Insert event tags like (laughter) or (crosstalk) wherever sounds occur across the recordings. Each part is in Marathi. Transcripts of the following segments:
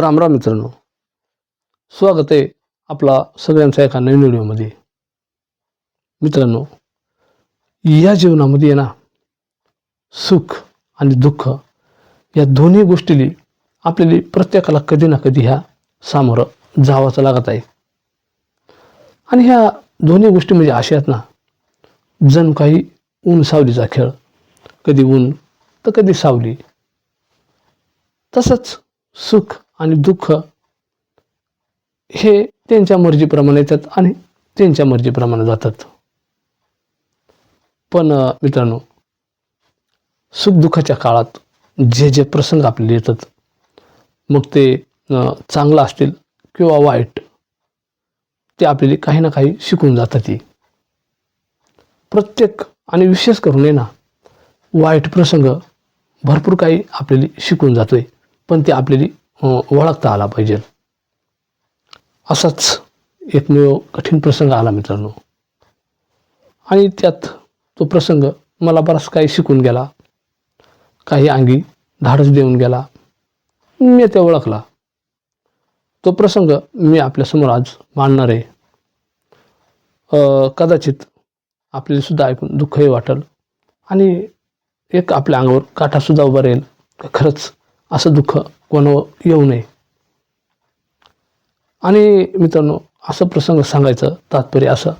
रामराम मित्रांनो. स्वागत आहे आपला सगळ्यांचा एका नवीन व्हिडिओमध्ये. मित्रांनो या जीवनामध्ये ना सुख आणि दुःख या दोन्ही गोष्टी आपल्याला प्रत्येकाला कधी ना कधी ह्या सामोरं जावाचं लागत आहे. आणि ह्या दोन्ही गोष्टी म्हणजे अशा आहेत ना जण काही ऊन सावलीचा खेळ कधी ऊन तर कधी सावली. तसंच सुख आणि दुःख हे त्यांच्या मर्जीप्रमाणे येतात आणि त्यांच्या मर्जीप्रमाणे जातात. पण मित्रांनो सुखदुःखाच्या काळात जे जे प्रसंग आपल्याला येतात मग ते चांगलं असतील किंवा वाईट ते आपल्याला काही ना काही शिकून जातात ती प्रत्येक आणि विशेष करून आहे ना वाईट प्रसंग भरपूर काही आपल्याला शिकून जातोय पण ते आपल्याला ओळखता आला पाहिजे. असाच एकमेव कठीण प्रसंग आला मित्रांनो. आणि त्यात तो प्रसंग मला बराच काही शिकून गेला. काही अंगी धाडस देऊन गेला. मी ते ओळखला. तो प्रसंग मी आपल्यासमोर आज मांडणार आहे. कदाचित आपल्याला सुद्धा ऐकून दुःखही वाटेल. आणि एक आपल्या अंगावर काठासुद्धा उभा राहील. खरंच असं दुःख कोणावर येऊ नये. आणि मित्रांनो असं प्रसंग सांगायचं तात्पर्य असं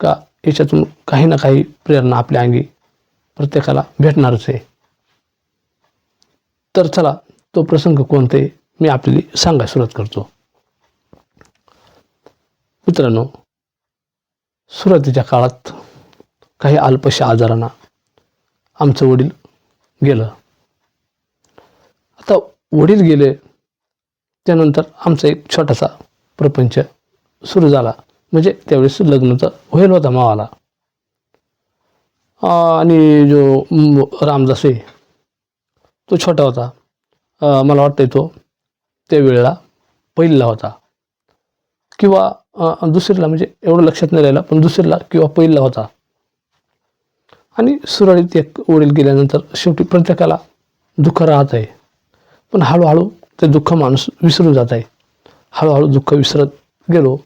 का याच्यातून काही ना काही प्रेरणा आपल्या अंगी प्रत्येकाला भेटणारच आहे. तर चला तो प्रसंग कोणते मी आपली सांगायला सुरुवात करतो. मित्रांनो सुरुवातीच्या काळात काही अल्पशा आजारांना आमचं वडील गेलं. आता वडील गेले त्यानंतर आमचा एक छोटासा प्रपंच सुरू झाला. म्हणजे त्यावेळेस लग्न तर होईल होता मावाला. आणि जो रामदास आहे तो छोटा होता. मला वाटतं तो त्यावेळेला पहिला होता. किंवा दुसरीला म्हणजे एवढं लक्षात नाही राहिलं पण दुसरीला किंवा पहिला होता. आणि सुरळीत एक वडील गेल्यानंतर शेवटी प्रत्येकाला दुःख राहत आहे पण हळूहळू ते दुःख माणूस विसरून जात आहे. हळूहळू दुःख विसरत गेलो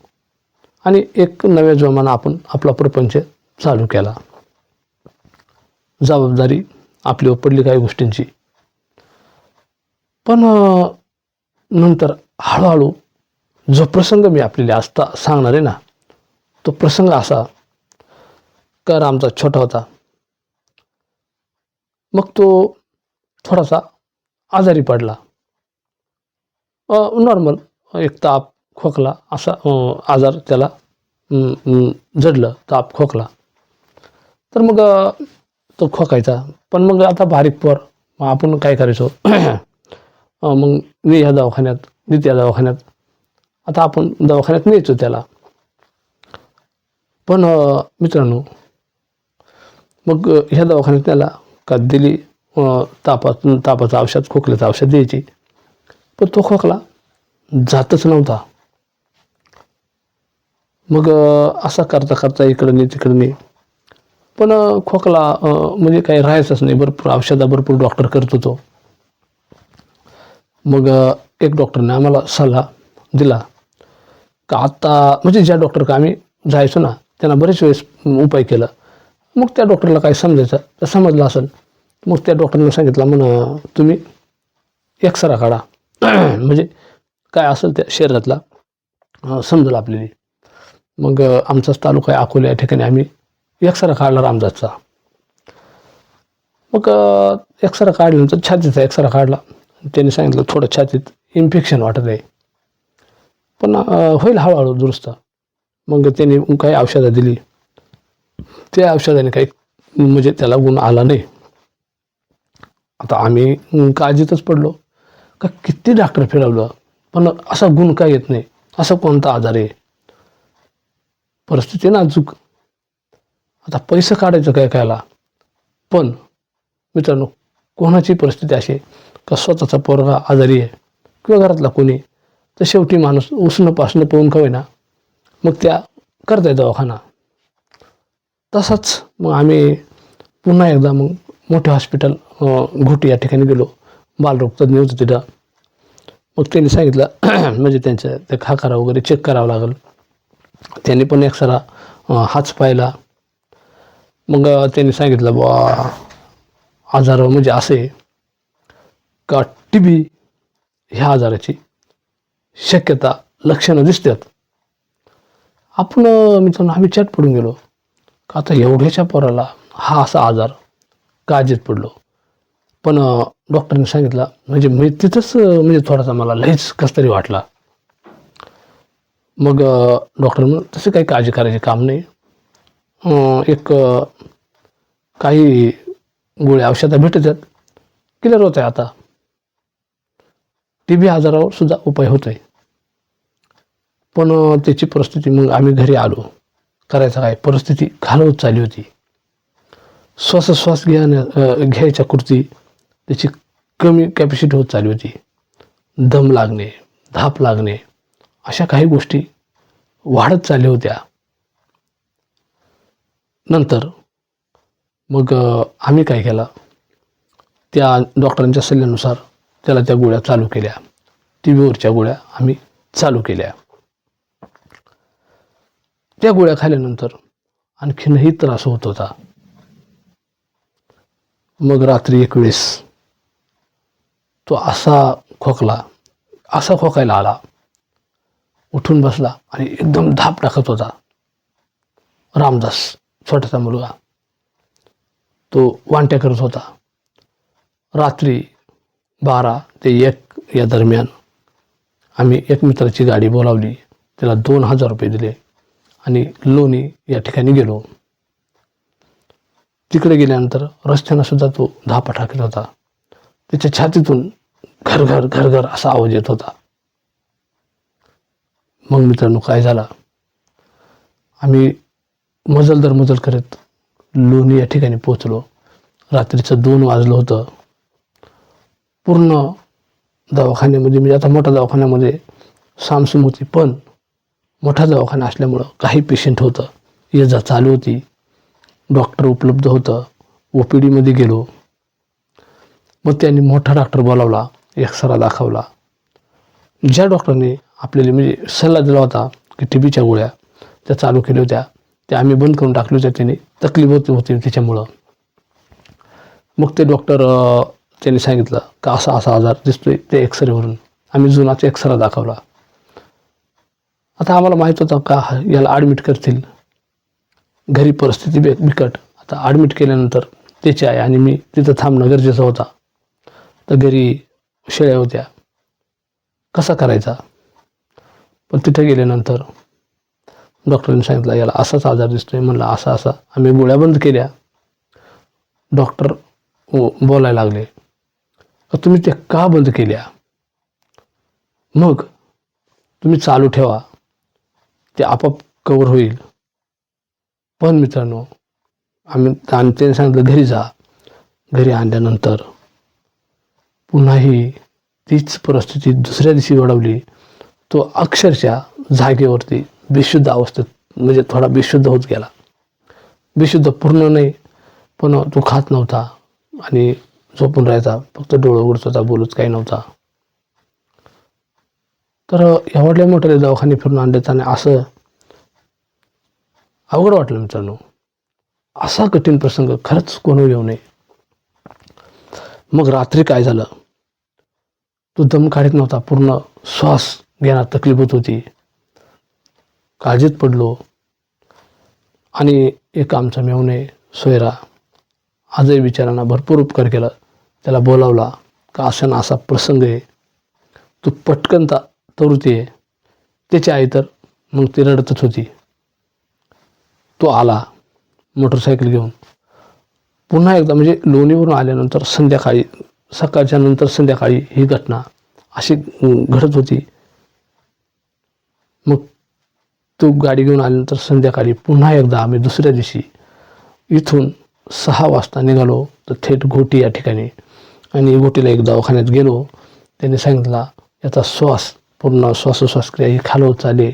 आणि एक नव्या जोमानं आपण आपला प्रपंच चालू केला. जबाबदारी आपल्यावर पडली काही गोष्टींची. पण नंतर हळूहळू जो प्रसंग मी आपल्याला असता सांगणार आहे ना तो प्रसंग असा कर आमचा छोटा होता. मग तो थोडासा आजारी पडला. नॉर्मल एक ताप खोकला असा आजार त्याला जडलं ताप खोकला. तर मग तो खोकायचा. पण मग आता बारीक पोर. मग आपण काय करायचो? मग मी ह्या दवाखान्यात मी त्या दवाखान्यात. आता आपण दवाखान्यात न्यायचो त्याला. पण मित्रांनो मग ह्या दवाखान्यात त्याला का दिली? तापा तापाचं औषध खोकल्याचं औषध द्यायची. पण तो खोकला जातच नव्हता. मग असा करता करता इकडं नाही तिकडं नाही पण खोकला म्हणजे काही राहायचंच नाही. भरपूर औषधा भरपूर डॉक्टर करत होतो. मग एक डॉक्टरने आम्हाला सल्ला दिला का आत्ता म्हणजे ज्या डॉक्टर का आम्ही जायचो ना त्यांना बरेच वेळेस उपाय केला. मग त्या डॉक्टरला काय समजायचं तर समजलं असेल. मग त्या डॉक्टरने सांगितलं म्हण तुम्ही एक्सरा काढा. (clears throat) म्हणजे काय असेल त्या शरीरातला समजलं समजेल आपल्याला. मग आमचाच तालुका आहे अकोला या ठिकाणी आम्ही एक्सरा काढला रामदासचा मग एक्सरा काढल्यानंतर छातीचा एक्सरा काढला. त्यांनी सांगितलं थोडं छातीत इन्फेक्शन वाटत आहे. पण होईल हळूहळू दुरुस्त. मग त्यांनी काही औषधं दिली. त्या औषधाने काही म्हणजे त्याला गुण आला नाही. आता आम्ही काळजीतच पडलो. का किती डॉक्टर फिरवलं? पण असा गुण काय येत नाही? असा कोणता आजार आहे? परिस्थिती नाजूक. आता पैसे काढायचं काय कायला? पण मित्रांनो कोणाची परिस्थिती अशी आहे? का स्वतःचा पोरगा आजारी आहे? किंवा घरातला कोणी? तर शेवटी माणूस उसणं पासणं पळून खावे ना मग त्या करता दवाखाना. तसाच मग आम्ही पुन्हा एकदा मग मोठे हॉस्पिटल घोटी या ठिकाणी गेलो. बालरोग तज्ज्ञ होतं तिथं. मग त्यांनी सांगितलं (clears throat) म्हणजे त्यांच्या ते खाकारा वगैरे चेक करावं लागेल. त्यांनी पण एक्सरा हाच पाहिला. मग त्यांनी सांगितलं बा आजार म्हणजे असे का टी बी ह्या आजाराची शक्यता लक्षणं दिसतात. आपण अं, मित्रांनो आम्ही चॅट पडून गेलो. का आता एवढ्याच्या पोराला हा असा आजार काळजीत पडलो. पण डॉक्टरने सांगितलं म्हणजे मी तिथंच म्हणजे थोडासा मला लईच कस तरी वाटला. मग डॉक्टर म्हणून तसं काही काळजी करायचे काम नाही. एक काही गोळ्या औषधं भेटत आहेत क्लिअर होत आहे आता. टी बी आजारावर सुद्धा उपाय होत आहे पण त्याची परिस्थिती मग आम्ही घरी आलो. करायचं काय? परिस्थिती घालवत चालली होती. श्वासोश्वास घ्या घ्यायच्या कृती त्याची कमी कॅपॅसिटी होत चालली होती. दम लागणे धाप लागणे अशा काही गोष्टी वाढत चालल्या होत्या. नंतर मग आम्ही काय केलं? त्या डॉक्टरांच्या सल्ल्यानुसार त्याला त्या गोळ्या चालू केल्या. टी व्हीवरच्या गोळ्या आम्ही चालू केल्या. त्या गोळ्या खाल्ल्यानंतर आणखीनही त्रास होत होता. मग रात्री एक वेळेस तो असा खोकला असा खोकायला आला. उठून बसला आणि एकदम धाप टाकत होता. रामदास छोटासा मुलगा तो वांट्या करत होता. रात्री बारा ते एक या दरम्यान आम्ही एक मित्राची गाडी बोलावली. त्याला दोन हजार रुपये दिले आणि लोणी या ठिकाणी गेलो. तिकडे गेल्यानंतर रस्त्यानं सुद्धा तो धापा टाकत होता. त्याच्या छातीतून घरघर घरघर असा आवाज येत होता. मग मित्रांनो काय झाला? आम्ही मजल दर मजल करत लोणी या ठिकाणी पोचलो रात्रीचं दोन वाजलं होतं. पूर्ण दवाखान्यामध्ये म्हणजे आता मोठ्या दवाखान्यामध्ये सामसूम होती पण मोठा दवाखाना असल्यामुळं काही पेशंट होतं. ये जा चालू होती. डॉक्टर उपलब्ध होतं. ओ पी डीमध्ये गेलो. मग त्यांनी मोठा डॉक्टर बोलावला एक्सरा दाखवला. ज्या डॉक्टरने आपल्याला म्हणजे सल्ला दिला होता की टी बीच्या गोळ्या त्या चालू केल्या होत्या त्या आम्ही बंद करून टाकल्या होत्या त्याने तकलीफ होती होती त्याच्यामुळं. मग ते डॉक्टर त्यांनी सांगितलं का असा असा आजार दिसतोय ते एक्सरेवरून आम्ही जुनाचा एक्सरा दाखवला. आता आम्हाला माहीत होतं का याला ॲडमिट करतील? घरी परिस्थिती बे बिकट. आता ॲडमिट केल्यानंतर त्याची आहे आणि मी तिथं थांबणं गरजेचं होता. तर घरी शेळ्या होत्या. कसा करायचा? पण तिथे गेल्यानंतर डॉक्टरांनी सांगितलं याला असाच आजार दिसतोय. म्हणलं असा असा. आम्ही गोळ्या बंद केल्या. डॉक्टर बोलायला लागले तुम्ही ते का बंद केल्या? मग तुम्ही चालू ठेवा. ते आपोआप कवर होईल. पण मित्रांनो आम्ही आणि त्यांनी सांगितलं घरी जा. घरी आणल्यानंतर पुन्हाही तीच परिस्थिती दुसऱ्या दिवशी वाढवली तो अक्षरशः जागेवरती बेशुद्ध अवस्थेत म्हणजे थोडा बेशुद्ध होत गेला. बेशुद्ध पूर्ण नाही पण तो खात नव्हता आणि झोपून राहायचा. फक्त डोळं उघडत होता बोलत काही नव्हता. तर एवढ्या मोठ्या दवाखाने फिरून आणले आणि असं अवघड वाटलं मित्रांनो. असा कठीण प्रसंग खरंच कोणी येऊ नये. मग रात्री काय झालं? तो दम काढत नव्हता. पूर्ण श्वास घेण्यात तकलीफ होत. होती काळजीत पडलो. आणि एक आमचा मेवणे सोयरा आजही विचारांना भरपूर उपकार केला. त्याला बोलावला का असं ना असा प्रसंग आहे? तू पटकन ता तरुती आहे. त्याची आई तर मग ती रडतच होती. तो आला मोटरसायकल घेऊन. पुन्हा एकदा म्हणजे लोणीवरून आल्यानंतर संध्याकाळी सकाळच्या नंतर संध्याकाळी ही घटना अशी घडत होती. मग तो गाडी घेऊन आल्यानंतर संध्याकाळी पुन्हा एकदा आम्ही दुसऱ्या दिवशी इथून सहा वाजता निघालो. तर थेट घोटी या ठिकाणी आणि घोटीला एक दवाखान्यात गेलो. त्यांनी सांगितला याचा श्वास पूर्ण श्वासोश्वासक्रिया ही खालवत चाले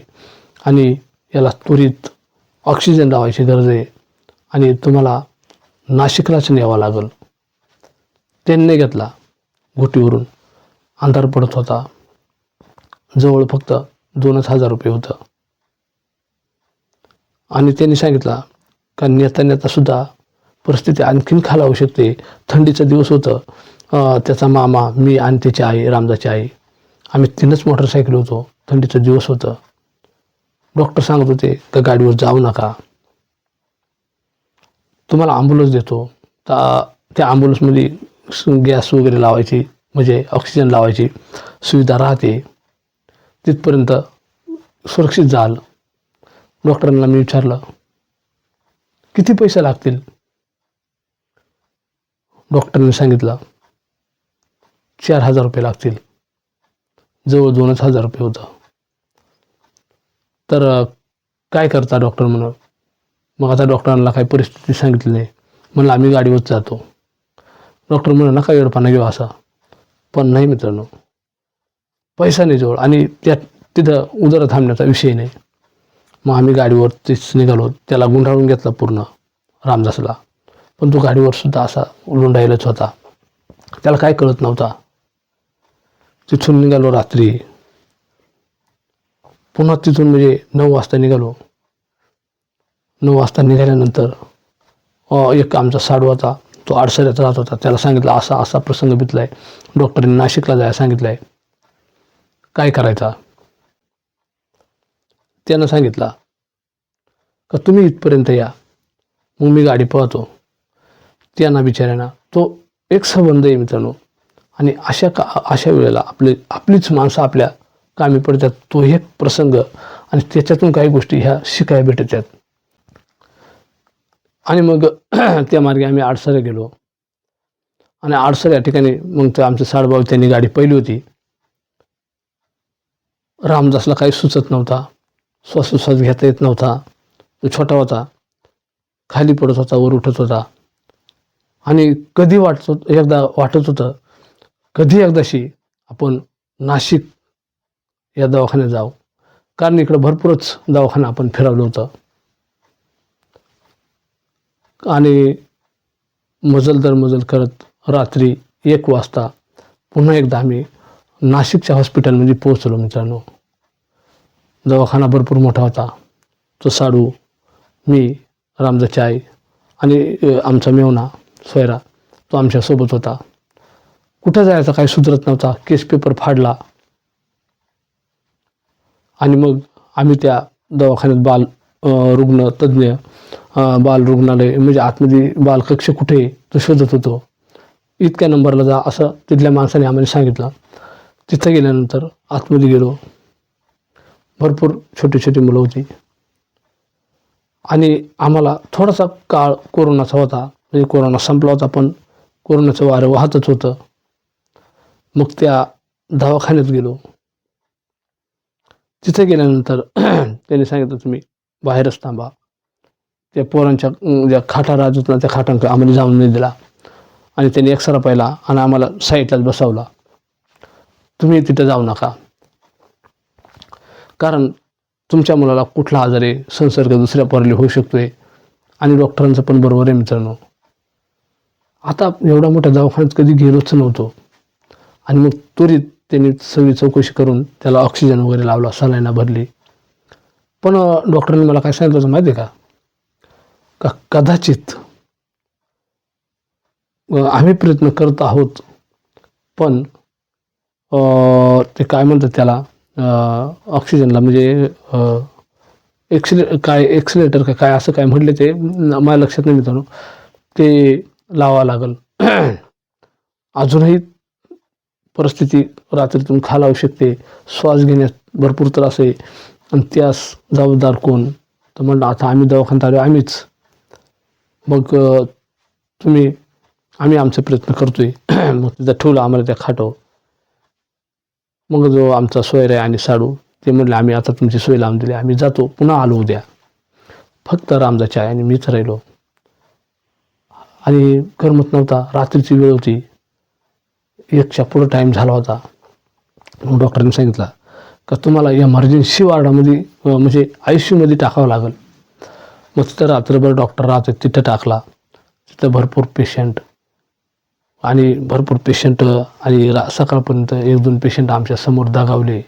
आणि याला त्वरित ऑक्सिजन लावायची गरज आहे आणि तुम्हाला नाशिकलाच न्यावं लागेल. त्यांनी घेतला. घोटीवरून अंधार पडत होता. जवळ फक्त दोनच हजार रुपये होतं. आणि त्यांनी सांगितलं का नेता नेता सुद्धा परिस्थिती आणखीन खालावू शकते. थंडीचं दिवस होतं. त्याचा मामा मी आणि त्याची आई रामदाची आई आम्ही तीनच मोटरसायकल होतो. थंडीचं दिवस होतं. डॉक्टर सांगत होते का गाडीवर जाऊ नका? तुम्हाला ॲम्ब्युलन्स देतो. तर त्या ॲम्ब्युलन्समध्ये गॅस वगैरे लावायची म्हणजे ऑक्सिजन लावायची सुविधा राहते. तिथपर्यंत सुरक्षित जाल. डॉक्टरांना मी विचारलं किती पैसे लागतील? डॉक्टरने सांगितलं चार हजार रुपये लागतील. जवळ दोनच हजार रुपये होतं. तर काय करता डॉक्टर म्हणून मग आता डॉक्टरांना काही परिस्थिती सांगितली नाही. म्हणलं आम्ही गाडीवर जातो. डॉक्टर म्हणून नका एवढपणा घेऊ असा. पण नाही मित्रांनो पैसा नाही जवळ आणि त्या तिथं उदर थांबण्याचा विषय नाही. मग आम्ही गाडीवर तेच निघालो त्याला गुंडाळून घेतला पूर्ण रामदासला. पण तो गाडीवर सुद्धा असा लुंडायलाच होता. त्याला काय कळत नव्हता. तिथून निघालो रात्री. पुन्हा तिथून म्हणजे नऊ वाजता निघालो. नऊ वाजता निघाल्यानंतर अ, एक आमचा साडू होता तो आडसऱ्यात राहत होता. त्याला सांगितलं असा असा प्रसंग बितलाय डॉक्टरांनी नाशिकला जायला सांगितलंय. काय करायचा? त्यानं सांगितला का तुम्ही इथपर्यंत या. मग मी गाडी पळतो. त्यांना बिचाऱ्यांना तो एक संबंध आहे मित्रांनो. आणि अशा का अशा वेळेला आपले आपलीच माणसं आपल्या कामी पडतात तो एक प्रसंग आणि त्याच्यातून काही गोष्टी ह्या शिकायला भेटत आहेत आणि मग (clears throat) त्या मार्गे आम्ही आडसऱ्या गेलो. आणि आडसर या ठिकाणी मग तर आमचे साडभाऊ त्यांनी गाडी पहिली होती. रामदासला काही सुचत नव्हता. श्वासोश्वास घेता येत नव्हता. तो छोटा होता. खाली पडत होता वर उठत होता. आणि कधी वाटत एकदा वाटत होतं कधी एकदाशी आपण नाशिक या दवाखान्यात जाऊ. कारण इकडं भरपूरच दवाखाना आपण फिरवलं होतं. आणि मजल दर मजल करत रात्री एक वाजता पुन्हा एकदा आम्ही नाशिकच्या हॉस्पिटलमध्ये पोहोचलो मित्रांनो. दवाखाना भरपूर मोठा होता. तो साडू मी रामदाची आई आणि आमचा मेवना सोयरा तो आमच्यासोबत होता. कुठं जायचा काही सुधरत नव्हता. केस पेपर फाडला. आणि मग आम्ही त्या दवाखान्यात बाल रुग्ण तज्ज्ञ बाल रुग्णालय म्हणजे आतमध्ये बालकक्ष कुठे आहे तो शोधत होतो. इतक्या नंबरला जा असं तिथल्या माणसाने आम्हाला सांगितलं. तिथं गेल्यानंतर आतमध्ये गेलो. भरपूर छोटी छोटी मुलं होती. आणि आम्हाला थोडासा काळ कोरोनाचा होता. म्हणजे कोरोना संपला होता पण कोरोनाचं वारं वाहतच होतं. मग त्या दवाखान्यात गेलो. तिथे गेल्यानंतर (clears throat) त्यांनी सांगितलं तुम्ही बाहेरच थांबा. त्या पोरांच्या ज्या खाटा राहत ना त्या खाटांक आम्हाला जाऊन नाही दिला. आणि त्यांनी एक्सरा पाहिला आणि आम्हाला साईडलाच बसवला. तुम्ही तिथं जाऊ नका. कारण तुमच्या मुलाला कुठला आजार आहे संसर्ग दुसऱ्या पोराला होऊ शकतोय आणि डॉक्टरांचं पण बरोबर आहे मित्रांनो. आता एवढा मोठ्या दवाखान्यात कधी गेलोच नव्हतो. आणि मग त्वरित त्यांनी सगळी चौकशी करून त्याला ऑक्सिजन वगैरे लावला सलाईना भरली. पण डॉक्टरांनी मला काय सांगितलं होतं माहिती आहे का? का कदाचित आम्ही प्रयत्न करत आहोत पण ते काय म्हणतात त्याला ऑक्सिजनला म्हणजे एक्सिले काय एक्सिलेटर का काय असं काय म्हटले ते माझ्या लक्षात नाही मित्रांनो ते लावा लागल. (clears throat) अजूनही परिस्थिती रात्रीतून खालावू शकते. श्वास घेण्यास भरपूर त्रास आहे. आणि त्यास जबाबदार कोण? तर म्हणलं आता आम्ही दवाखान्यात आलो आम्हीच. मग तुम्ही आम्ही आमचे प्रयत्न करतोय. (clears throat) मग तिथं ठेवलं आम्हाला त्या खाटो. मग जो आमचा सोयर आहे आणि साडू ते म्हणले आम्ही आता तुमची सोय लावून दिली आम्ही जातो पुन्हा आलो उद्या. फक्त रामदाची आहे आणि मीच राहिलो. आणि करमत नव्हता रात्रीची वेळ होती. एकच्या पुढं टाईम झाला होता. मग डॉक्टरांनी सांगितलं का तुम्हाला एमर्जन्सी वार्डामध्ये म्हणजे आय सी यूमध्ये टाकावं लागेल. मग तिथं रात्रभर डॉक्टर राहते तिथं टाकला. तिथं भरपूर पेशंट आणि भरपूर पेशंट आणि रा सकाळपर्यंत एक दोन पेशंट आमच्यासमोर दगावले.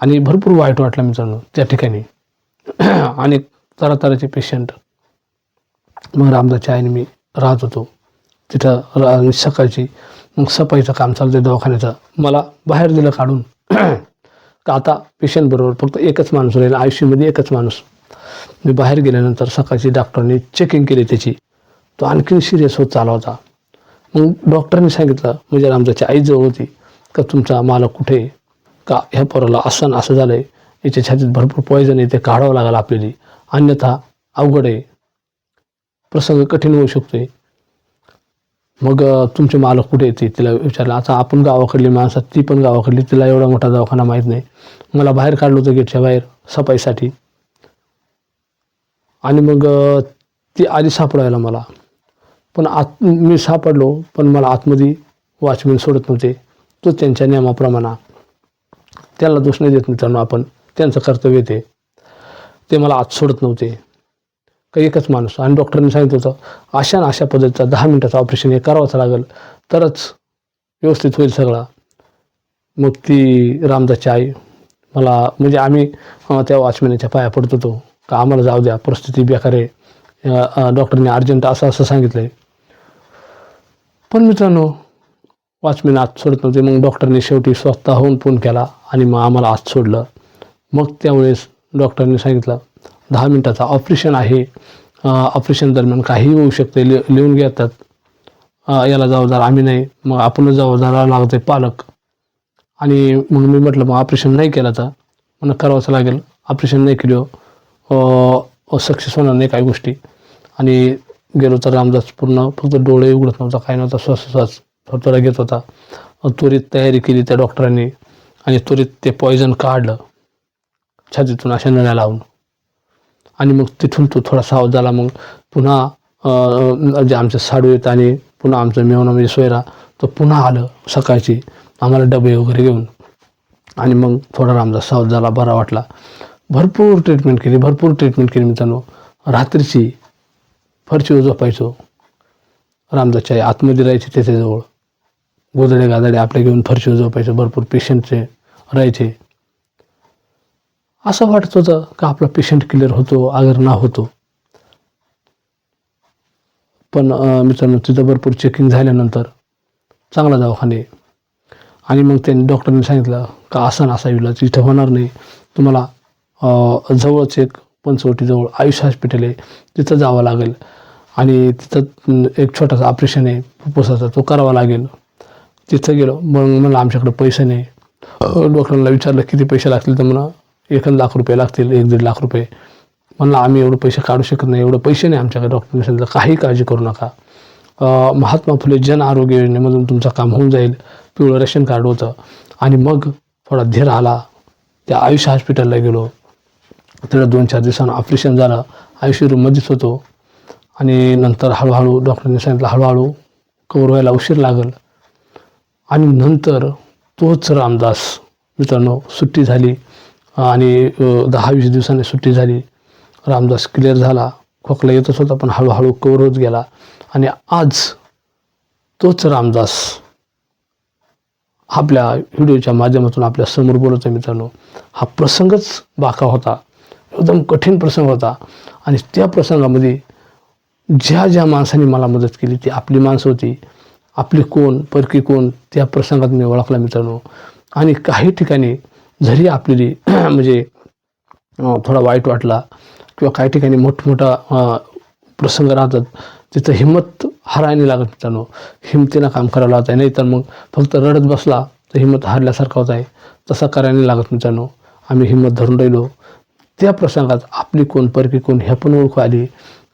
आणि भरपूर वाईट वाटलं मित्रांनो त्या ठिकाणी. (clears throat) आणि तरातराचे पेशंट मग रामदासच्या आईने मी राहत होतो. तिथं सकाळची मग सफाईचं काम चालतं दवाखान्याचं. मला बाहेर दिलं काढून. (clears throat) का आता पेशंटबरोबर फक्त एकच माणूस राहील आयुष्यामध्ये एकच माणूस. मी बाहेर गेल्यानंतर सकाळची डॉक्टरनी चेकिंग केली त्याची. तो आणखीन सिरियस होत चालला होता. मग डॉक्टरने सांगितलं म्हणजे रामजाची आई जवळ होती का तुमचा मालक कुठे आहे? का ह्या पोराला असं असं झालं आहे याच्या छातीत भरपूर पॉयझन आहे ते काढावं लागेल आपल्याला. अन्यथा अवघड आहे. प्रसंग कठीण होऊ शकतो आहे मग तुमचे मालक कुठे येते तिला विचारलं. आता आपण गावाकडली माणसात ती पण गावाकडली. तिला एवढा मोठा दवाखाना माहीत नाही. मला बाहेर काढलं होतं गेटच्या बाहेर सफाईसाठी. आणि मग ती आधी सापडायला मला. पण आत मी सापडलो पण मला आतमध्ये वॉचमॅन सोडत नव्हते. तो त्यांच्या नियमाप्रमाणे त्याला दोष नाही देत मित्रांनो आपण. त्यांचं कर्तव्य ते. ते मला आत सोडत नव्हते. का एकच माणूस आणि डॉक्टरने सांगितलं होतं अशा ना अशा पद्धतीचा दहा मिनटाचं ऑपरेशन हे करावंच लागेल तरच व्यवस्थित होईल सगळा. मग ती रामदासची आई मला म्हणजे आम्ही त्या वॉचमॅनच्या पाया पडत होतो. का आम्हाला जाऊ द्या परिस्थिती बेकार आहे. डॉक्टरने अर्जंट असं असं सांगितलं आहे पण मित्रांनो वॉचमॅन आत सोडत नव्हते. मग डॉक्टरने शेवटी स्वतःहून फोन केला आणि मग आम्हाला आत सोडलं. मग त्यावेळेस डॉक्टरने सांगितलं दहा मिनटाचा ऑपरेशन आहे. ऑपरेशन दरम्यान काहीही होऊ शकते. लि लिहून घेतात. याला जबाबदार आम्ही नाही. मग आपणच जबाबदार लागते पालक. आणि मग मी म्हटलं मग ऑपरेशन नाही केलं तर? मला करावंच लागेल. ऑपरेशन नाही केलं. सक्सेस होणार नाही काही गोष्टी. आणि गेलो तर रामदास पूर्ण फक्त डोळे उघडत नव्हता काय नव्हता श्वासोश्वास थोडा घेत होता. त्वरित तयारी केली त्या डॉक्टरांनी. आणि त्वरित ते पॉयझन काढलं. छातीतून अशा नळ्या लावून. आणि मग तिथून तो थोडा सावध झाला मग पुन्हा जे आमचे साडू येत आणि पुन्हा आमचं मेवणं म्हणजे सोयरा तो पुन्हा आलं सकाळची. आम्हाला डबे वगैरे घेऊन. आणि मग थोडा रामदास सावध झाला बरा वाटला. भरपूर ट्रीटमेंट केली भरपूर ट्रीटमेंट केली मित्रांनो. रात्रीची फरशीवर झोपायचो. रामदासच्या आई आतमध्ये राहायचे त्याच्याजवळ गोदडे गादडे आपले घेऊन फरशीवर झोपायचो. भरपूर पेशंटचे राहायचे. असं वाटत होतं का आपला पेशंट क्लिअर होतो अगर ना होतो. पण मित्रांनो तिथं भरपूर चेकिंग झाल्यानंतर चांगला दवाखाने. आणि मग त्यांनी डॉक्टरने सांगितलं का असं ना असा इलाज इथं होणार नाही. तुम्हाला जवळच एक पंचवटीजवळ आयुष हॉस्पिटल आहे. तिथं जावं लागेल. आणि तिथं एक छोटासा ऑपरेशन आहे. फुफ्फुसाचा तो करावा लागेल. तिथं गेलो. मग मला आमच्याकडे पैसे नाही. डॉक्टरला डॉक्टरांना विचारलं किती पैसे लागतील तर म्हणा एक लाख रुपये लागतील एक दीड लाख रुपये. म्हणला आम्ही एवढे पैसे काढू शकत नाही एवढे पैसे नाही आमच्याकडे डॉक्टर सांगितलं काही काळजी करू नका. महात्मा फुले जन आरोग्य योजनेमधून तुमचं काम होऊन जाईल पिवळं रेशन कार्ड होतं. आणि मग थोडा धीर आला त्या आयुष हॉस्पिटलला गेलो. तिथं दोन चार दिवसांना ऑपरेशन झालं आयुष्य रूममध्येच होतो. आणि नंतर हळूहळू डॉक्टरने सांगितलं हळूहळू कवर व्हायला उशीर लागेल. आणि नंतर तोच रामदास मित्रांनो सुट्टी झाली. आणि दहा वीस दिवसांनी सुट्टी झाली. रामदास क्लिअर झाला. खोकला येतच होता पण हळूहळू कवर होत गेला. आणि आज तोच रामदास आपल्या व्हिडिओच्या माध्यमातून आपल्यासमोर बोलत आहे मित्रांनो. हा प्रसंगच बाका होता. एकदम कठीण प्रसंग होता. आणि त्या प्रसंगामध्ये ज्या ज्या माणसांनी मला मदत केली ती आपली माणसं होती. आपली कोण परकी कोण त्या प्रसंगात मी ओळखला मित्रांनो. आणि काही ठिकाणी जरी आपली (clears throat) म्हणजे थोडा वाईट वाटला किंवा काही ठिकाणी मोठमोठा प्रसंग राहतात तिथं हिंमत हारायला लागत मित्रांनो. हिमतीनं काम करावं लागत आहे नाही. तर मग फक्त रडत बसला तर हिंमत हारल्यासारखा होत आहे. तसा करायला लागत मित्रांनो. आम्ही हिंमत धरून राहिलो. त्या प्रसंगात आपली कोण परकी कोण ह्या पण ओळखू आली.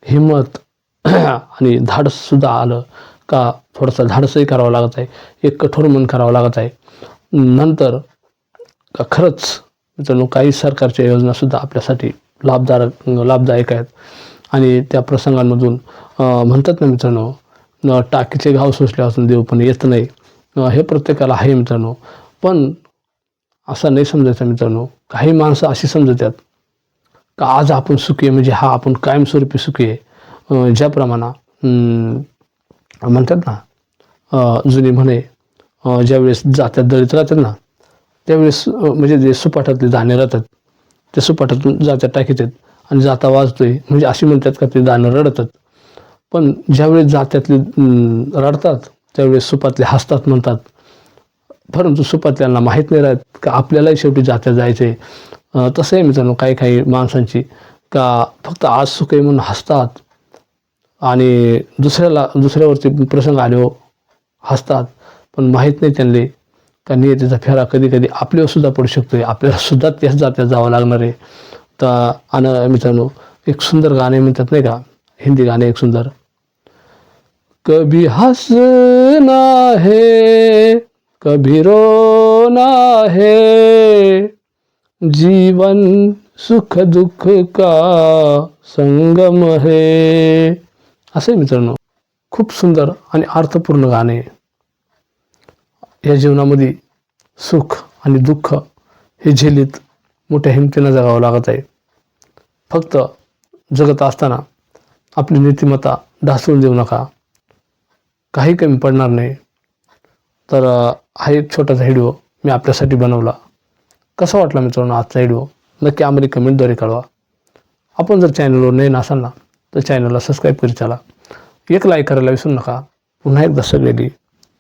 हिंमत (clears throat) आणि धाडससुद्धा आलं का थोडंसं धाडसही करावं लागत आहे. एक कठोर मन करावं लागत आहे. नंतर का खरंच मित्रांनो काही सरकारच्या योजनासुद्धा आपल्यासाठी लाभदायक लाभदायक आहेत. आणि त्या प्रसंगांमधून म्हणतात ना मित्रांनो न टाकीचे घाव सोसल्यापासून देव पण येत नाही. हे प्रत्येकाला आहे मित्रांनो. पण असं नाही समजायचं मित्रांनो. काही माणसं अशी समजतात का आज आपण सुखी आहे म्हणजे हा आपण कायमस्वरूपी सुखी आहे. ज्याप्रमाणे म्हणतात ना जुनी म्हणे ज्यावेळेस जात्यात दळीत राहतात ना त्यावेळेस म्हणजे जे सुपाठातले दाणे राहतात ते सुपाठातून जात्या टाकीत आणि जाता वाजतोय. म्हणजे अशी म्हणतात का ते दाणं रडतात. पण ज्यावेळेस जात्यातले रडतात त्यावेळेस सुपातले हसतात म्हणतात. परंतु सुपातल्यांना माहीत नाही राहत का आपल्यालाही शेवटी जात्या जायचे तसं आहे मित्रांनो काही काही माणसांची का फक्त आज सुख आहे म्हणून हसतात आणि दुसऱ्याला दुसऱ्यावरती प्रसंग आले हसतात. पण माहीत नाही त्यांना त्यांनी त्याचा फेरा कधी कधी आपल्यावर सुद्धा पडू शकतोय. आपल्याला सुद्धा त्याच जात्यात जावं लागणार आहे. तर आणि मित्रांनो एक सुंदर गाणे म्हणतात नाही का? हिंदी गाणे एक सुंदर. कभी हंसना है कभी रोना है जीवन सुख दुःख का संगम है. असे मित्रांनो खूप सुंदर आणि अर्थपूर्ण गाणे. या जीवनामध्ये सुख आणि दुःख हे झेलीत मोठ्या हिमतीनं जगावं लागत आहे. फक्त जगत असताना आपली नीतिमत्ता ढासळून देऊ नका. काही कमी पडणार नाही. तर हा एक छोटासा व्हिडिओ मी आपल्यासाठी बनवला. कसा वाटला मित्रांनो आजचा व्हिडिओ? नक्की आम्हाला कमेंटद्वारे कळवा. आपण जर चॅनलवर नवीन असाल ना तर चॅनलला सबस्क्राईब करीत चला एक लाईक करायला विसरू नका. पुन्हा एकदा सगळेली